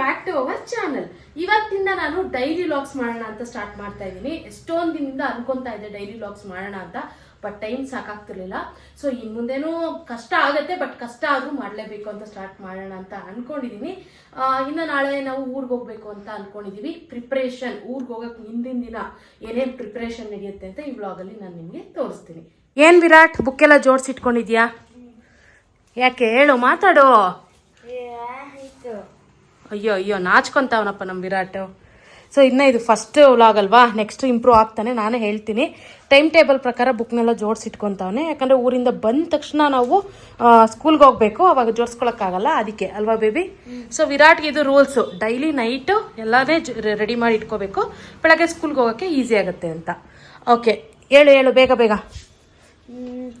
Back to our channel ಇವತ್ತಿಂದ ನಾನು daily logs ಮಾಡೋಣ ಅಂತ ಸ್ಟಾರ್ಟ್ ಮಾಡ್ತಾ ಇದ್ದೀನಿ ಎಷ್ಟೊಂದು ದಿನದಿಂದ ಅನ್ಕೊಂತಾ ಇದ್ದೆ ಡೈಲಿ ಲಾಗ್ಸ್ ಮಾಡೋಣ ಅಂತ ಬಟ್ ಟೈಮ್ ಸಾಕಾಗ್ತಿರ್ಲಿಲ್ಲ. ಸೊ ಇನ್ ಕಷ್ಟ ಆಗುತ್ತೆ ಬಟ್ ಕಷ್ಟ ಆದ್ರೂ ಮಾಡಲೇಬೇಕು ಅಂತ ಸ್ಟಾರ್ಟ್ ಮಾಡೋಣ ಅಂತ ಅನ್ಕೊಂಡಿದ್ದೀನಿ ಇನ್ನು ನಾಳೆ ನಾವು ಊರಿಗೆ ಹೋಗ್ಬೇಕು ಅಂತ ಅನ್ಕೊಂಡಿದ್ದೀವಿ ಪ್ರಿಪ್ರೇಷನ್ ಊರಿಗೆ ಹೋಗೋಕೆ ಹಿಂದಿನ ದಿನ ಏನೇನು ಪ್ರಿಪ್ರೇಷನ್ ನಡೆಯುತ್ತೆ ಅಂತ ಈ ವ್ಲಾಗಲ್ಲಿ ನಾನು ನಿಮಗೆ ತೋರಿಸ್ತೀನಿ. ಏನ್ ವಿರಾಟ್ ಬುಕ್ ಎಲ್ಲ ಜೋಡಿಸಿಟ್ಕೊಂಡಿದ್ಯಾ? ಯಾಕೆ, ಹೇಳು, ಮಾತಾಡು. ಅಯ್ಯೋ ಅಯ್ಯೋ ನಾಚ್ಕೊಂತಾವನಪ್ಪ ನಮ್ಮ ವಿರಾಟ್. ಸೊ ಇನ್ನು ಇದು ಫಸ್ಟ್ ವ್ಲಾಗ್ ಅಲ್ವಾ? ನೆಕ್ಸ್ಟ್ ಇಂಪ್ರೂವ್ ಆಗ್ತಾನೆ, ನಾನೇ ಹೇಳ್ತೀನಿ. ಟೈಮ್ ಟೇಬಲ್ ಪ್ರಕಾರ ಬುಕ್ನೆಲ್ಲ ಜೋಡಿಸಿಟ್ಕೊತಾವನೆ. ಯಾಕಂದರೆ ಊರಿಂದ ಬಂದ ತಕ್ಷಣ ನಾವು ಸ್ಕೂಲ್ಗೆ ಹೋಗಬೇಕು, ಅವಾಗ ಜೋಡಿಸ್ಕೊಳಕ್ಕಾಗಲ್ಲ, ಅದಕ್ಕೆ. ಅಲ್ವಾ ಬೇಬಿ ಸೊ ವಿರಾಟ್ಗೆ ಇದು ರೂಲ್ಸು ಡೈಲಿ ನೈಟು ಎಲ್ಲನೇ ರೆಡಿ ಮಾಡಿ ಇಟ್ಕೋಬೇಕು. ಬೆಳಗ್ಗೆ ಸ್ಕೂಲ್ಗೆ ಹೋಗೋಕ್ಕೆ ಈಸಿ ಆಗುತ್ತೆ ಅಂತ. ಓಕೆ ಹೇಳು ಹೇಳು, ಬೇಗ ಬೇಗ.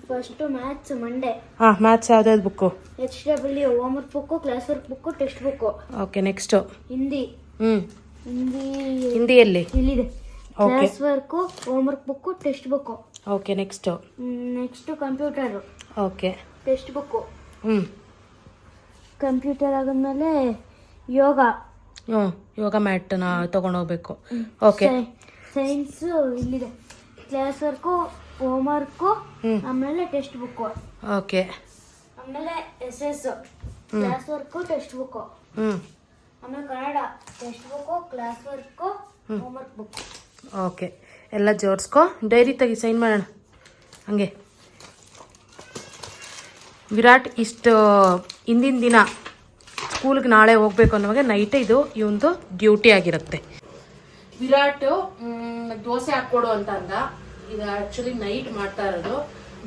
ಫಸ್ಟು ಮ್ಯಾಥ್ಸ್ ಮಂಡೇ ಹಾಂ ಮ್ಯಾಥ್ಸ್ ಯಾವ್ದು book H W homework book class work book text book okay next Hindi ಹ್ಞೂ ಹಿಂದಿ ಹಿಂದಿಯಲ್ಲಿ ಇಲ್ಲಿದೆ. Okay. Class work homework book text book okay next next computer okay text book ಹ್ಞೂ computer ಆದಮೇಲೆ ಯೋಗ. ಹ್ಞೂ yoga ಮ್ಯಾಟ್ನ ತೊಗೊಂಡೋಗ್ಬೇಕು ಓಕೆ ಸೈನ್ಸು ಇಲ್ಲಿದೆ. Class work homework ಹ್ಮ್. ಆಮೇಲೆ ಟೆಕ್ಸ್ಟ್ ಬುಕ್ಕು ಓಕೆ. ಆಮೇಲೆ S S class work text book ಹ್ಞೂ ಆಮೇಲೆ Kannada text book class work homework book okay. ಎಲ್ಲ ಜೋಡಿಸ್ಕೊ ಡೈರಿ ತೆಗಿ ಸೈನ್ ಮಾಡೋಣ. ಹಂಗೆ. ವಿರಾಟ್ ಇಷ್ಟು ಹಿಂದಿನ ದಿನ ಸ್ಕೂಲ್ಗೆ ನಾಳೆ ಹೋಗ್ಬೇಕು ಅನ್ನೋವಾಗ ನೈಟೇ ಇದು ಇವಂದು ಡ್ಯೂಟಿ ಆಗಿರುತ್ತೆ. ವಿರಾಟ್ ದೋಸೆ ಹಾಕ್ಕೊಡು ಅಂತ ಅಂದ. ಇದು ಆ್ಯಕ್ಚುಲಿ ನೈಟ್ ಮಾಡ್ತಾ ಇರೋದು.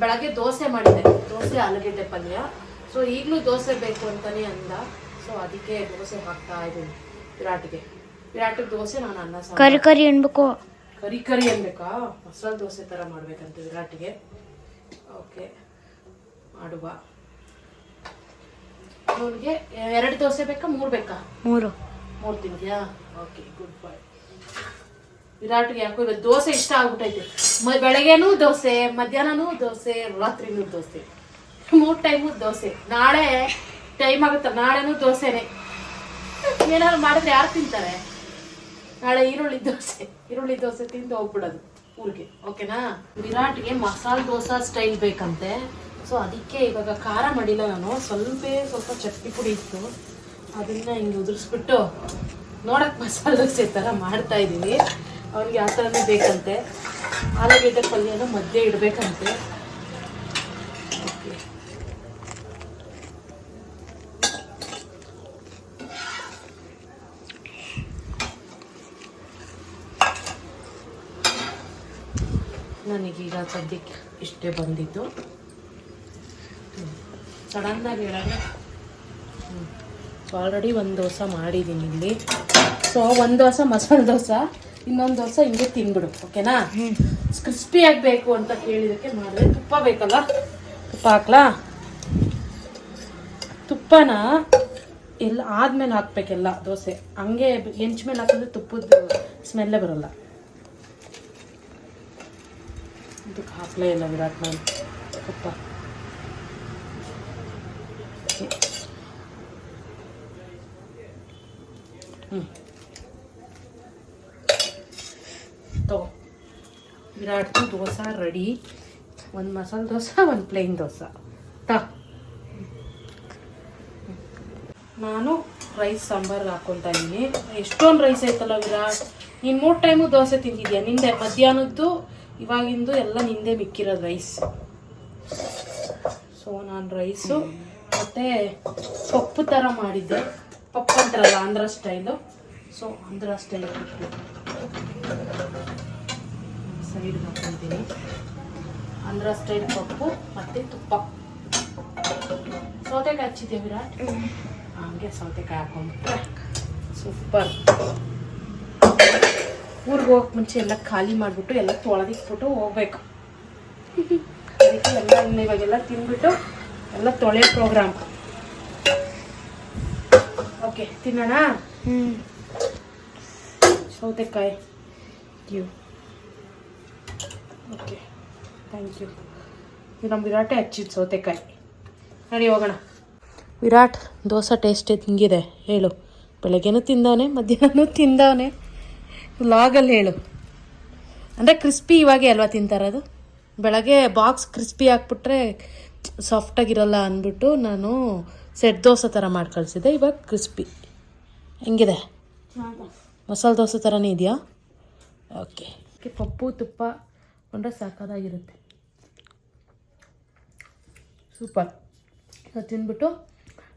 ಬೆಳಗ್ಗೆ ದೋಸೆ ಮಾಡಿದೆ ದೋಸೆ ಆಲೂಗೆಡ್ಡೆ ಪಲ್ಯ. ಸೊ ಈಗಲೂ ದೋಸೆ ಬೇಕು ಅಂತಲೇ ಅಂದ. ಸೊ ಅದಕ್ಕೆ ದೋಸೆ ಹಾಕ್ತಾ ಇದ್ದೀನಿ ವಿರಾಟ್ಗೆ. ವಿರಾಟಿಗೆ ದೋಸೆ ನಾನು ಅನ್ನ ಕರಿ ಕರಿ ಅನ್ಬೇಕು. ಕರಿ ಕರಿ ಅನ್ಬೇಕಾ? ಮಸಾಲ ದೋಸೆ ಥರ ಮಾಡ್ಬೇಕಂತ ವಿರಾಟ್ಗೆ. ಓಕೆ ಮಾಡುವ. ಅವನಿಗೆ ಎರಡು ದೋಸೆ ಬೇಕಾ ಮೂರು ಬೇಕಾ? ಮೂರು. ಮೂರು ತಿಂದ್ಯಾ? ಓಕೆ ಗುಡ್ ಬಾಯ್ ವಿರಾಟ್ಗೆ ಯಾಕೋ ಇವತ್ತು ದೋಸೆ ಇಷ್ಟ ಆಗ್ಬಿಟ್ಟೈತೆ ಮ ಬೆಳಗ್ಗೆನೂ ದೋಸೆ, ಮಧ್ಯಾಹ್ನನೂ ದೋಸೆ, ರಾತ್ರಿನೂ ದೋಸೆ. ಮೂರು ಟೈಮು ದೋಸೆ. ನಾಳೆ ಟೈಮ್ ಆಗುತ್ತೆ ನಾಳೆನೂ ದೋಸೆನೆ. ಏನಾದ್ರು ಮಾಡಿದ್ರೆ ಯಾರು ತಿಂತಾರೆ? ನಾಳೆ ಈರುಳ್ಳಿ ದೋಸೆ. ಈರುಳ್ಳಿ ದೋಸೆ ತಿಂದು ಹೋಗ್ಬಿಡೋದು ಊರಿಗೆ. ಓಕೆನಾ? ವಿರಾಟ್ಗೆ ಮಸಾಲೆ ದೋಸೆ ಸ್ಟೈಲ್ ಬೇಕಂತೆ. ಸೊ ಅದಕ್ಕೆ ಇವಾಗ ಖಾರ ಮಾಡಿಲ್ಲ ನಾನು. ಸ್ವಲ್ಪ ಸ್ವಲ್ಪ ಚಟ್ನಿ ಪುಡಿ ಇತ್ತು. ಅದನ್ನ ಹಿಂಗೆ ಉದುರಿಸ್ಬಿಟ್ಟು ನೋಡಕ್ ಮಸಾಲೆ ದೋಸೆ ಥರ ಮಾಡ್ತಾ ಇದ್ದೀವಿ ಅವ್ನಿಗೆ ಯಾವ ಥರನೇ ಬೇಕಂತೆ. ಆಲೂಗೆಡ್ಡೆ ಪಲ್ಯನ ಮಧ್ಯೆ ಇಡಬೇಕಂತೆ. ನನಗೀಗ ಸದ್ಯಕ್ಕೆ ಇಷ್ಟೇ ಬಂದಿದ್ದು. ಸಡನ್ನಾಗಿ ಹೇಳೋಣ ಸೊ ಆಲ್ರೆಡಿ ಒಂದು ದೋಸೆ ಮಾಡಿದ್ದೀನಿ ಇಲ್ಲಿ. ಸೊ ಒಂದು ದೋಸೆ ಮಸಾಲೆ ದೋಸೆ ಇನ್ನೊಂದು ದೋಸೆ ಹಿಂಗೆ ತಿನ್ಬಿಡು ಓಕೆನಾ? ಕ್ರಿಸ್ಪಿ ಆಗಬೇಕು ಅಂತ ಕೇಳಿದಕ್ಕೆ ಮಾಡಿದೆ. ತುಪ್ಪ ಬೇಕಲ್ಲ? ತುಪ್ಪ ಹಾಕ್ಲಾ? ತುಪ್ಪನ ಎಲ್ಲ ಆದ್ಮೇಲೆ ಹಾಕ್ಬೇಕೆಲ್ಲ ದೋಸೆ. ಹಂಗೆ ಹೆಂಚ್ ಮೇಲೆ ಹಾಕಿದ್ರೆ ತುಪ್ಪದ ಸ್ಮೆಲ್ಲೇ ಬರಲ್ಲ. ಇದಕ್ಕೆ ಹಾಕ್ಲೇ ಇಲ್ಲ ವಿರಾಟ್ ನಾನು ತುಪ್ಪ. ಹ್ಞೂ ತಗೋ. ವಿರಾಟ್ದು ದೋಸೆ ರೆಡಿ ಒಂದು ಮಸಾಲೆ ದೋಸೆ, ಒಂದು ಪ್ಲೇನ್ ದೋಸೆ. ತ. ನಾನು ರೈಸ್ ಸಾಂಬಾರ್ಗೆ ಹಾಕ್ಕೊತಾ ಇದ್ದೀನಿ. ಎಷ್ಟೊಂದು ರೈಸ್ ಐತಲ್ಲ ವಿರಾಟ್? ನೀನು ಮೂರು ಟೈಮು ದೋಸೆ ತಿಂದಿದ್ಯಾ? ನಿಂದೆ ಮಧ್ಯಾಹ್ನದ್ದು, ಇವಾಗಿಂದು ಎಲ್ಲ ನಿಂದೆ ಮಿಕ್ಕಿರೋದು ರೈಸ್ ಸೊ ನಾನು ರೈಸು ಮತ್ತು ಸೊಪ್ಪು ಥರ ಮಾಡಿದ್ದೆ. ಪಪ್ಪು ಅಂತಾರಲ್ಲ Andhra style so Andhra style side ಹಾಕೊಂತೀನಿ Andhra style ಪಪ್ಪು ಮತ್ತು ತುಪ್ಪ. ಸೌತೆಕಾಯಿ ಹಚ್ಚಿದ್ದೆ ವಿರಾಟ್? ಹಂಗೆ ಸೌತೆಕಾಯಿ ಹಾಕೊಂಡ್ಬಿಟ್ರೆ ಸೂಪರ್. ಊರಿಗೆ ಹೋಗಕ್ಕೆ ಮುಂಚೆ ಎಲ್ಲ ಖಾಲಿ ಮಾಡಿಬಿಟ್ಟು ಎಲ್ಲ ತೊಳೆದಿಟ್ಬಿಟ್ಟು ಹೋಗ್ಬೇಕು. ಅದಕ್ಕೆ ಎಲ್ಲ ಇವಾಗೆಲ್ಲ ತಿಂದ್ಬಿಟ್ಟು ಎಲ್ಲ ತೊಳೆ ಪ್ರೋಗ್ರಾಮ್ ಓಕೆ ತಿನ್ನೋಣ? ಹ್ಞೂ ಸೌತೆಕಾಯಿ. ಯು ಓಕೆ ಥ್ಯಾಂಕ್ ಯು ಇದು ನಮ್ಮ ವಿರಾಟೆ ಹಚ್ಚಿದ್ದು ಸೌತೆಕಾಯಿ. ನಡಿ ಹೋಗೋಣ. ವಿರಾಟ್ ದೋಸೆ ಟೇಸ್ಟ್ ಹಿಂಗಿದೆ. ಹೇಳು. ಬೆಳಗ್ಗೆನೂ ತಿಂದವನೆ ಮಧ್ಯಾಹ್ನ ತಿಂದವನೆ ಲಾಗಲ್ಲಿ ಹೇಳು. ಅಂದರೆ ಕ್ರಿಸ್ಪಿ ಇವಾಗೆ ಅಲ್ವಾ ತಿಂತಾರದು ಬೆಳಗ್ಗೆ ಬಾಕ್ಸ್ ಕ್ರಿಸ್ಪಿ ಹಾಕ್ಬಿಟ್ರೆ ಸಾಫ್ಟಾಗಿರಲ್ಲ ಅಂದ್ಬಿಟ್ಟು ನಾನು ಸೆಟ್ ದೋಸೆ ಥರ ಮಾಡಿ ಕಳಿಸಿದೆ. ಇವಾಗ ಕ್ರಿಸ್ಪಿ ಹೆಂಗಿದೆ? ಮಸಾಲೆ ದೋಸೆ ಥರನೇ ಇದೆಯಾ? ಓಕೆ ಪಪ್ಪು ತುಪ್ಪ ಕೊಂಡ್ರೆ ಸಾಕಾಗಿರುತ್ತೆ ಸೂಪರ್ ಅದು ತಿಂದ್ಬಿಟ್ಟು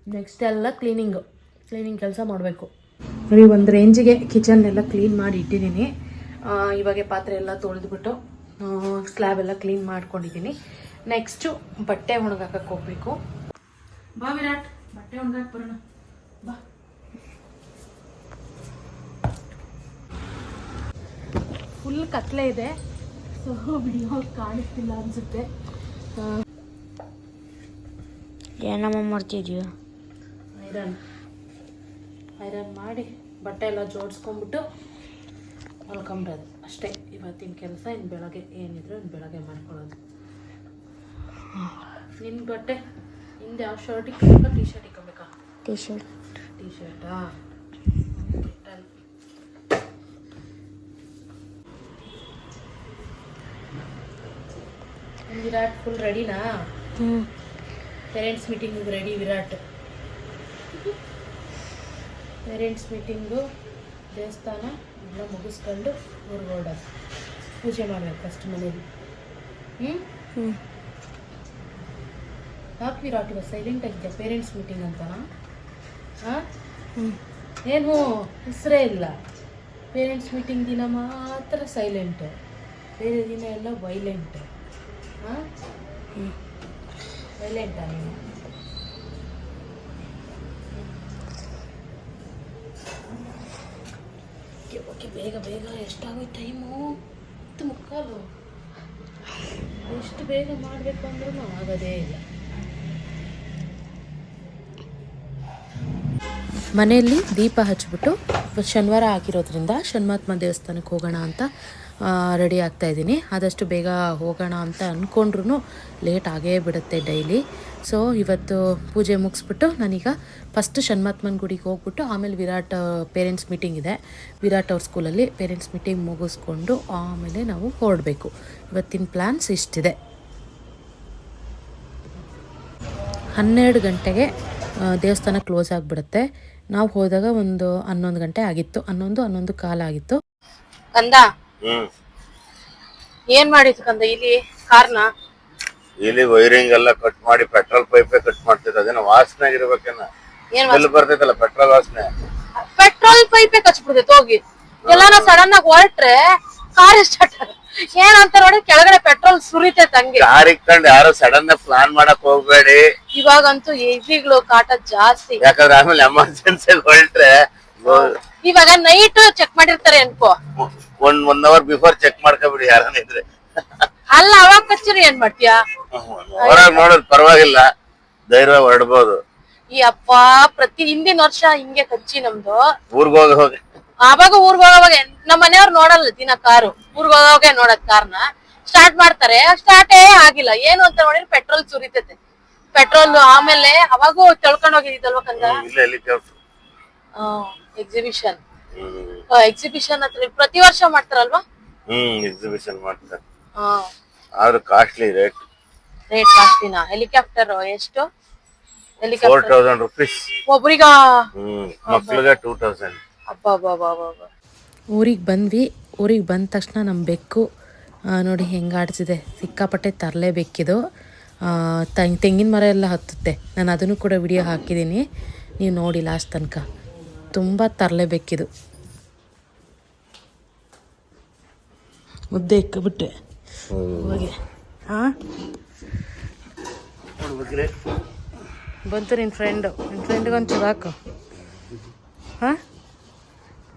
ನೆಕ್ಸ್ಟ್ ಎಲ್ಲ ಕ್ಲೀನಿಂಗು ಕ್ಲೀನಿಂಗ್ ಕೆಲಸ ಮಾಡಬೇಕು. ನೋಡಿ ಒಂದು ರೇಂಜಿಗೆ ಕಿಚನ್ ಎಲ್ಲ ಕ್ಲೀನ್ ಮಾಡಿ ಇಟ್ಟಿದ್ದೀನಿ. ಆ, ಇವಾಗೆ ಪಾತ್ರೆ ಎಲ್ಲ ತೊಳೆದ್ಬಿಟ್ಟು ಸ್ಲ್ಯಾಬ್ ಎಲ್ಲ ಕ್ಲೀನ್ ಮಾಡ್ಕೊಂಡಿದ್ದೀನಿ. ನೆಕ್ಸ್ಟು ಬಟ್ಟೆ ಒಣಗಾಕಕ್ಕೆ ಹೋಗ್ಬೇಕು. ಬಾ ವಿರಾಟ್ ಬಟ್ಟೆ ಒಣಗಾಕ್ ಬರೋಣ. ಬಾ. ಫುಲ್ ಕತ್ಲೆ ಇದೆ. ಸೊ ವಿಡಿಯೋ ಕಾಣಿಸ್ತಿಲ್ಲ ಅನಿಸುತ್ತೆ. ಏನಮ್ಮ ಮಾಡ್ತಿದ್ಯೋ? ಐರನ್. ಐರನ್ ಮಾಡಿ ಬಟ್ಟೆ ಎಲ್ಲ ಜೋಡಿಸ್ಕೊಂಡ್ಬಿಟ್ಟು ಮಲ್ಕೊಂಬಿಡೋದು. ಅಷ್ಟೇ ಇವತ್ತಿನ ಕೆಲಸ ಇನ್ನು ಬೆಳಗ್ಗೆ ಏನಿದ್ರು ಇನ್ನು ಬೆಳಗ್ಗೆ ಮಾಡ್ಕೊಳ್ಳೋದು. ನಿನ್ನ ಬಟ್ಟೆ? ಶರ್ಟ್ ಇಕ್ಕೋಬೇಕಾ ಟಿ ಶರ್ಟ್ ಇಕ್ಕೋಬೇಕಾ ಟಿ ಶರ್ಟ್ ಟಿ ಶರ್ಟಾ ವಿರಾಟ್ ಫುಲ್ ರೆಡಿನಾ ಹ್ಞೂ ಪೇರೆಂಟ್ಸ್ ಮೀಟಿಂಗಿಗೆ ರೆಡಿ ವಿರಾಟ್ ಪೇರೆಂಟ್ಸ್ ಮೀಟಿಂಗು ದೇವಸ್ಥಾನ ಎಲ್ಲ ಮುಗಿಸ್ಕೊಂಡು ಊರಿಗೆ ಹೊರಡೋದು ಪೂಜೆ ಮಾಡ್ಬೇಕು ಫಸ್ಟ್ ಮನೇಲಿ ಹ್ಞೂ ಹ್ಞೂ ಯಾಕೆ ನೀರು ಸೈಲೆಂಟ್ ಆಗಿದ್ಯಾ ಪೇರೆಂಟ್ಸ್ ಮೀಟಿಂಗ್ ಅಂತನಾ ಹಾಂ ಏನು ಹೆಸರೇ ಇಲ್ಲ. ಪೇರೆಂಟ್ಸ್ ಮೀಟಿಂಗ್ ದಿನ ಮಾತ್ರ ಸೈಲೆಂಟ್ ಬೇರೆ ದಿನ ಎಲ್ಲ ವೈಲೆಂಟ್ ಹಾಂ ಹ್ಞೂ ವೈಲೆಂಟಾ ನೀನು? ಓಕೆ ಓಕೆ ಬೇಗ ಬೇಗ. ಎಷ್ಟಾಗೋ ಟೈಮು ತು ಮುಕ್ಕಾಲು. ಎಷ್ಟು ಬೇಗ ಮಾಡಬೇಕು ಅಂದ್ರೂ ಆಗೋದೇ ಇಲ್ಲ. ಮನೆಯಲ್ಲಿ ದೀಪ ಹಚ್ಚಿಬಿಟ್ಟು ಶನಿವಾರ ಆಗಿರೋದ್ರಿಂದ ಶನ್ಮಾತ್ಮ ದೇವಸ್ಥಾನಕ್ಕೆ ಹೋಗೋಣ ಅಂತ ರೆಡಿ ಆಗ್ತಾ ಇದ್ದೀನಿ. ಆದಷ್ಟು ಬೇಗ ಹೋಗೋಣ ಅಂತ ಅಂದ್ಕೊಂಡ್ರು ಲೇಟ್ ಆಗೇ ಬಿಡುತ್ತೆ ಡೈಲಿ ಸೊ ಇವತ್ತು ಪೂಜೆ ಮುಗಿಸ್ಬಿಟ್ಟು ನಾನೀಗ ಫಸ್ಟ್ ಶನ್ಮಾತ್ಮನ ಗುಡಿಗೆ ಹೋಗ್ಬಿಟ್ಟು ಆಮೇಲೆ ವಿರಾಟ್ ಪೇರೆಂಟ್ಸ್ ಮೀಟಿಂಗ್ ಇದೆ. ವಿರಾಟ್ ಅವ್ರ ಸ್ಕೂಲಲ್ಲಿ ಪೇರೆಂಟ್ಸ್ ಮೀಟಿಂಗ್ ಮುಗಿಸ್ಕೊಂಡು ಆಮೇಲೆ ನಾವು ಹೊರಡಬೇಕು. ಇವತ್ತಿನ ಪ್ಲ್ಯಾನ್ಸ್ ಇಷ್ಟಿದೆ. ಹನ್ನೆರಡು ಗಂಟೆಗೆ ದೇವಸ್ಥಾನ ಕ್ಲೋಸ್ ಆಗಿಬಿಡುತ್ತೆ. ನಾವು ಹೋದಾಗ ಒಂದು ಹನ್ನೊಂದು ಗಂಟೆ ಆಗಿತ್ತು. ಹನ್ನೊಂದು ಹನ್ನೊಂದು ಕಾಲ ಆಗಿತ್ತು. ಕಂದ? ಹ್ಮ್. ಏನ್ ಮಾಡಿತ್ತು ಕಂದ ಇಲ್ಲಿ? ಕಾರ್ನ? ಇಲ್ಲಿ ವೈರಿಂಗ್ ಎಲ್ಲ ಕಟ್ ಮಾಡಿ ಪೆಟ್ರೋಲ್ ಪೈಪ್ ಕಟ್ ಮಾಡ್ತಿದ್ದ. ಅದೇನೋ ವಾಸನೆ ಆಗಿರ್ಬೇಕೇನ. ಏನ್ ಸ್ಮೆಲ್ ಬರ್ತೈತಲ್ಲ ಪೆಟ್ರೋಲ್ ವಾಸನೆ. ಪೆಟ್ರೋಲ್ ಪೈಪೇ ಕಚ್ಬಿಡ್ತೈತೆ ಹೋಗಿ. ಎಲ್ಲಾನ ಸಡನ್ ಆಗಿ ಹೊರಟ್ರೆ ಕಾರ್ ಸ್ಟಾರ್ಟ್ ಏನಂತ ನೋಡಿ ಕೆಳಗಡೆ ಪೆಟ್ರೋಲ್ ಸುರಿತೈತೆ ಹಂಗೆ ಕಾರ್ ಇಟ್ಕೊಂಡು ಯಾರು ಸಡನ್ ಪ್ಲಾನ್ ಮಾಡಕ್ ಹೋಗ್ಬೇಡಿ. ಇವಾಗಂತೂ ಹೆವಿಗಳು ಕಾಟ ಜಾಸ್ತಿ. ಯಾಕಂದ್ರೆ ಆಮೇಲೆ ಎಮರ್ಜೆನ್ಸಿ ಹೊರಟ್ರೆ ಇವಾಗ ನೈಟ್ ಚೆಕ್ ಮಾಡಿರ್ತಾರೆ ಅನ್ಕೋ. ಒಂದ್ ಒನ್ ಅವರ್ ಬಿಫೋರ್ ಚೆಕ್ ಮಾಡ್ಕೊಬಿಡಿ ಯಾರನ್ನ ಇದ್ರೆ. ಅಲ್ಲ ಅವಾಗ ಕಚ್ಚರಿ ಏನ್ ಮಾಡ್ತೀಯಾ? ಹೊರಗ್ ನೋಡೋದ್ ಪರವಾಗಿಲ್ಲ. ಧೈರ್ಯ ಹೊರಡ್ಬೋದು. ಈ ಅಪ್ಪ ಪ್ರತಿ ಹಿಂದಿನ ವರ್ಷ ಹಿಂಗೆ ಕಚ್ಚಿ ನಮ್ದು. ಊರ್ಗ್ ಹೋಗಿ ಹೋಗಿ. ಆವಾಗ ಊರ್ಗ್ ಹೋಗೋವಾಗ ನಮ್ಮ ಮನೆಯವ್ರು ನೋಡಲ್ಲ ದಿನ ಕಾರು. ಊರ್ಗ್ ಹೋಗೋಕೆ ನೋಡದ್ ಕಾರ್ನ ಸ್ಟಾರ್ಟ್ ಮಾಡ್ತಾರೆ ಸ್ಟಾರ್ಟೇ ಆಗಿಲ್ಲ. ಏನು ಅಂತ ನೋಡಿದ್ರೆ ಪೆಟ್ರೋಲ್ ಸುರಿತೈತೆ ಪೆಟ್ರೋಲ್ ಆಮೇಲೆ ಅವಾಗೂ ತಳ್ಕೊಂಡ್ ಹೋಗಿದ್ದಲ್ವ ಕಂದ? ಎಕ್ಸಿಬಿಷನ್ ಎಕ್ಸಿಬಿಷನ್ ಹತ್ರ ಪ್ರತಿ ವರ್ಷ ಮಾಡ್ತಾರಲ್ವಾ? ಹ್ಮ್ ಎಕ್ಸಿಬಿಷನ್ ಮಾಡ್ತಾರೆ. ಆದ್ರೂ ಕಾಸ್ಟ್ಲಿ ರೇಟ್ ರೇಟ್ ಕಾಸ್ಟ್ಲಿನಾ ಹೆಲಿಕಾಪ್ಟರ್ ಎಷ್ಟು? ಫೋರ್ ಹೆಲಿಕಾಪ್ಟರ್ ತೌಸಂಡ್ ರುಪೀಸ್ ಒಬ್ರಿಗ? ಮಕ್ಳಿಗೆ ಟೂ ತೌಸಂಡ್ ಅಬ್ಬಾ ಊರಿಗೆ ಬಂದ್ವಿ. ಊರಿಗೆ ಬಂದ ತಕ್ಷಣ ನಮ್ಮ ಬೆಕ್ಕು ನೋಡಿ ಹೆಂಗೆ ಆಡ್ಸಿದೆ ಸಿಕ್ಕಾಪಟ್ಟೆ ತರಲೇಬೇಕಿದು. ತೆಂಗಿನ ಮರ ಎಲ್ಲ ಹತ್ತುತ್ತೆ. ನಾನು ಅದನ್ನು ಕೂಡ ವಿಡಿಯೋ ಹಾಕಿದ್ದೀನಿ. ನೀವು ನೋಡಿ ಲಾಸ್ಟ್ ತನಕ. ತುಂಬ ತರಲೇಬೇಕಿದು. ಮುದ್ದೆ ಇಕ್ಕಬಿಟ್ಟೆ. ಹೋಗಿ. ಹಾಂ ಬಂತು ನಿನ್ನ ಫ್ರೆಂಡು ನಿನ್ನ ಫ್ರೆಂಡ್ಗೊಂದು ಹಾಕು. ಹಾಂ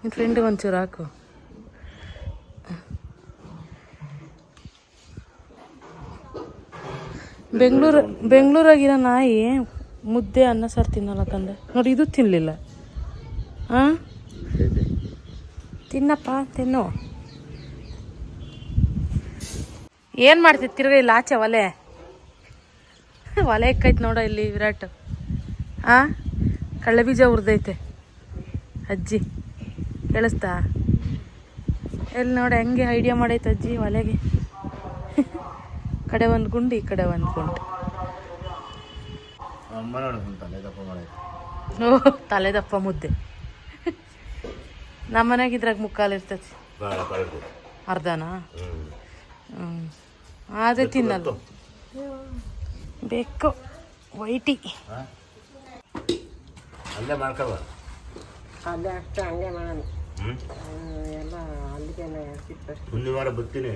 ನಿನ್ನ ಫ್ರೆಂಡ್ ಒಂಚೂರು ಹಾಕು. ಬೆಂಗಳೂರು ಬೆಂಗಳೂರಾಗಿರೋ ನಾಯಿ ಮುದ್ದೆ ಅನ್ನ ಸಾರು ತಿನ್ನಲ್ಲ ಕಂದೆ ನೋಡಿ, ಇದು ತಿನ್ನಲಿಲ್ಲ ಹಾಂ ತಿನ್ನಪ್ಪ, ತಿನ್ನು. ಏನು ಮಾಡ್ತಿತ್ತು ತಿರ್ಗ ಇಲ್ಲ ಆಚೆ ಒಲೆ? ಒಲೆ ಎಕ್ಕೈತೆ ನೋಡ ಇಲ್ಲಿ ವಿರಾಟ್. ಹಾಂ ಕಳ್ಳೆ ಬೀಜ ಅಜ್ಜಿ. ಕೇಳಿಸ್ತಾ? ಎಲ್ಲಿ ನೋಡಿ ಹೆಂಗೆ ಐಡಿಯಾ ಮಾಡೈತೆ ಅಜ್ಜಿ ಒಲೆಗೆ? ಕಡೆ ಒಂದು ಗುಂಡು ಈ ಕಡೆ ಒಂದು ಗುಂಡು. ಅಮ್ಮ ತಲೆ ದಪ್ಪ ಮಾಡೈತೆ. ಓ ತಲೆ ದಪ್ಪ ಮುದ್ದೆ. ನಮ್ಮ ಮನೆಯಾಗ ಇದ್ರಾಗ ಮುಕ್ಕಾಲು ಇರ್ತೈತಿ ಅರ್ಧನಾ? ಹ್ಞೂ ಅದೇ ತಿನ್ನಲ್ಲ. ಬೇಕು. ವೈಟಿ? ಅಲ್ಲೇ ಮಾಡ್ಕೊಬ ಅಲ್ಲೇ ಅಷ್ಟೇ ಹಂಗೆ ಮಾಡೋಣ. ಎಲ್ಲ ಮುಂದಿನ ವಾರ ಬರ್ತೀನಿ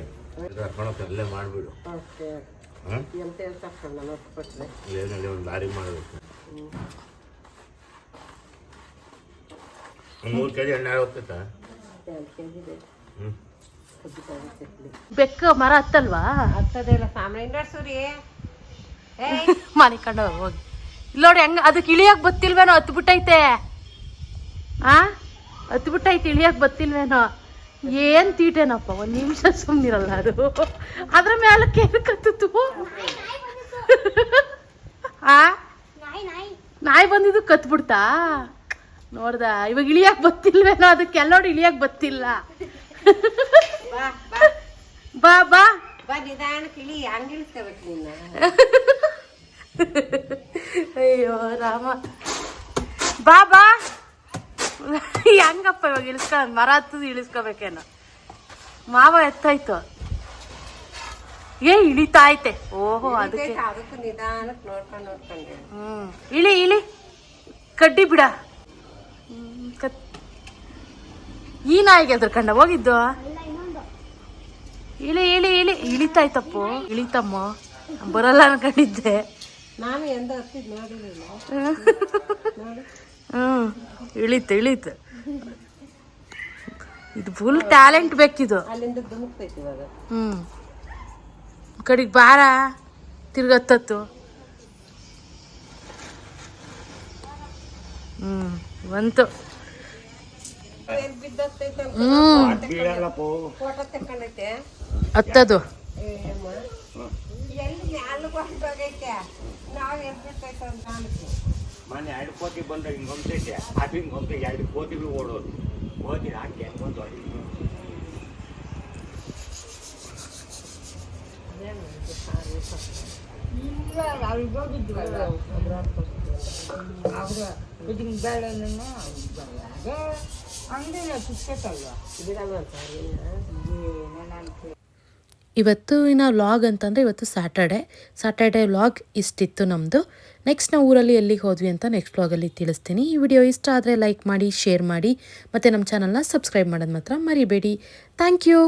ಕರ್ಕೊಂಡೋಗಿ ಅಲ್ಲೇ ಮಾಡಿಬಿಡು. ಎಂತ ನಾನು ಏನಲ್ಲಿ ಒಂದು ಲಾರಿ ಮಾಡಬೇಕು. ಒಂದು ಮೂರು ಕೆ ಜಿ ಎಣ್ಣೆ ಹೋಗ್ತೈತಾ ಎರಡು ಕೆ ಜಿ ಬೇಕು ಹ್ಞೂ ಕಜ್ಜಿಕಾಯಿ ಚಟ್ಲಿ ಬೆಕ್ಕ ಮರ ಹತ್ತಲ್ವಾ? ಹತ್ತದೇ ಇಲ್ಲ ಸಾಮಾನ್ಯ ಇಂಡರ್ಸೂರಿ ಮನೆ ಹೋಗಿ. ಇಲ್ಲಿ ನೋಡಿ ಹೆಂಗ ಅದಕ್ಕೆ ಇಳಿಯಕ್ ಬತ್ತಿಲ್ವೇನೋ ಹತ್ಬಿಟ್ಟೈತೆ. ಆ? ಹತ್ತು ಇಳಿಯಕ್ಕೆ ಇಳಿಯಕ್ ಬತ್ತಿಲ್ವೇನೋ ಏನ್ ತೀಟೇನಪ್ಪ ಒಂದ್ ನಿಮಿಷ ಸುಮ್ನಿರಲ್ಲ ಅದು. ಅದ್ರ ಮೇಲೆ ಕೇರ್ ಕತ್ತಿತ್ತು ಆ? ನಾಯಿ ಬಂದಿದ್ದು ಕತ್ಬಿಡ್ತಾ? ನೋಡ್ದ ಇವಾಗ ಇಳಿಯಕ್ ಬತ್ತಿಲ್ವೇನೋ ಅದಕ್ಕೆ ಎಲ್ಲೋಡು ಇಳಿಯಕ್ ಬತ್ತಿಲ್ಲ ಬಾ ಬಾ. ಅಯ್ಯೋ ರಾಮ. ಬಾ ಬಾ. ಹೆಂಗಪ್ಪ ಇವಾಗ ಇಳಿಸ್ಕ ಮರ ಹತ್ತದ ಇಳಿಸ್ಕೋಬೇಕೇನೋ. ಮಾವ ಎತ್ತಾಯ್ತು. ಏ ಇಳಿತಾಯ್ತೆ ಓಹೋ ಅದಕ್ಕೆ. ಹ್ಮ್. ಇಳಿ ಇಳಿ. ಕಡ್ಡಿ ಬಿಡ. ಈ ನಾಯಿಗೆ ಎದ್ರಕಂಡ ಹೋಗಿದ್ದು? ಇಳಿ ಇಳಿ ಇಳಿ. ಇಳಿತಾಯ್ತಪ್ಪು ಇಳಿತಮ್ಮ. ಬರಲ್ಲ ಅನ್ಕೊಂಡಿದ್ದೆ. ನಾನು ಎಂದ ಹತ್ತಿದ್ ನೋಡಿರಲಿಲ್ಲ. ನೋಡಿ ಇಳಿತ ಇದು ಫುಲ್ ಟ್ಯಾಲೆಂಟ್ ಬೇಕಿದು. ಹ್ಮ್. ಕಡೆಗೆ ಬಾರ ತಿರ್ಗತ್ತತ್ತು ಹ್ಮ್ ಬಂತು. ಹತ್ತದು. ಮೊನ್ನೆ ಎರಡು ಕೋತಿ ಬಂದಾಗ ಹಿಂಗೆ ಹೊಂತೈತೆ ಅದು ಹಿಂಗೆ ಹೊಂತೈತೆ ಎರಡು ಕೋತಿಗಳು ಓಡೋದು. ಕೋತಿ ಹಾಕಿ ಹೆಂಗೆ ಬಂದು ಹೊಡಿ ಇವತ್ತಿನ ವ್ಲಾಗ್ ಅಂತಂದರೆ ಇವತ್ತು ಸ್ಯಾಟರ್ಡೆ ಸ್ಯಾಟರ್ಡೆ ವ್ಲಾಗ್ ಇಷ್ಟಿತ್ತು ನಮ್ಮದು ನೆಕ್ಸ್ಟ್ ನಾವು ಊರಲ್ಲಿ ಎಲ್ಲಿಗೆ ಹೋದ್ವಿ ಅಂತ ನೆಕ್ಸ್ಟ್ ಬ್ಲಾಗಲ್ಲಿ ತಿಳಿಸ್ತೀನಿ. ಈ ವಿಡಿಯೋ ಇಷ್ಟ ಆದರೆ ಲೈಕ್ ಮಾಡಿ ಶೇರ್ ಮಾಡಿ, ಮತ್ತು ನಮ್ಮ ಚಾನಲ್ನ ಸಬ್ಸ್ಕ್ರೈಬ್ ಮಾಡೋದು ಮಾತ್ರ ಮರಿಬೇಡಿ. Thank you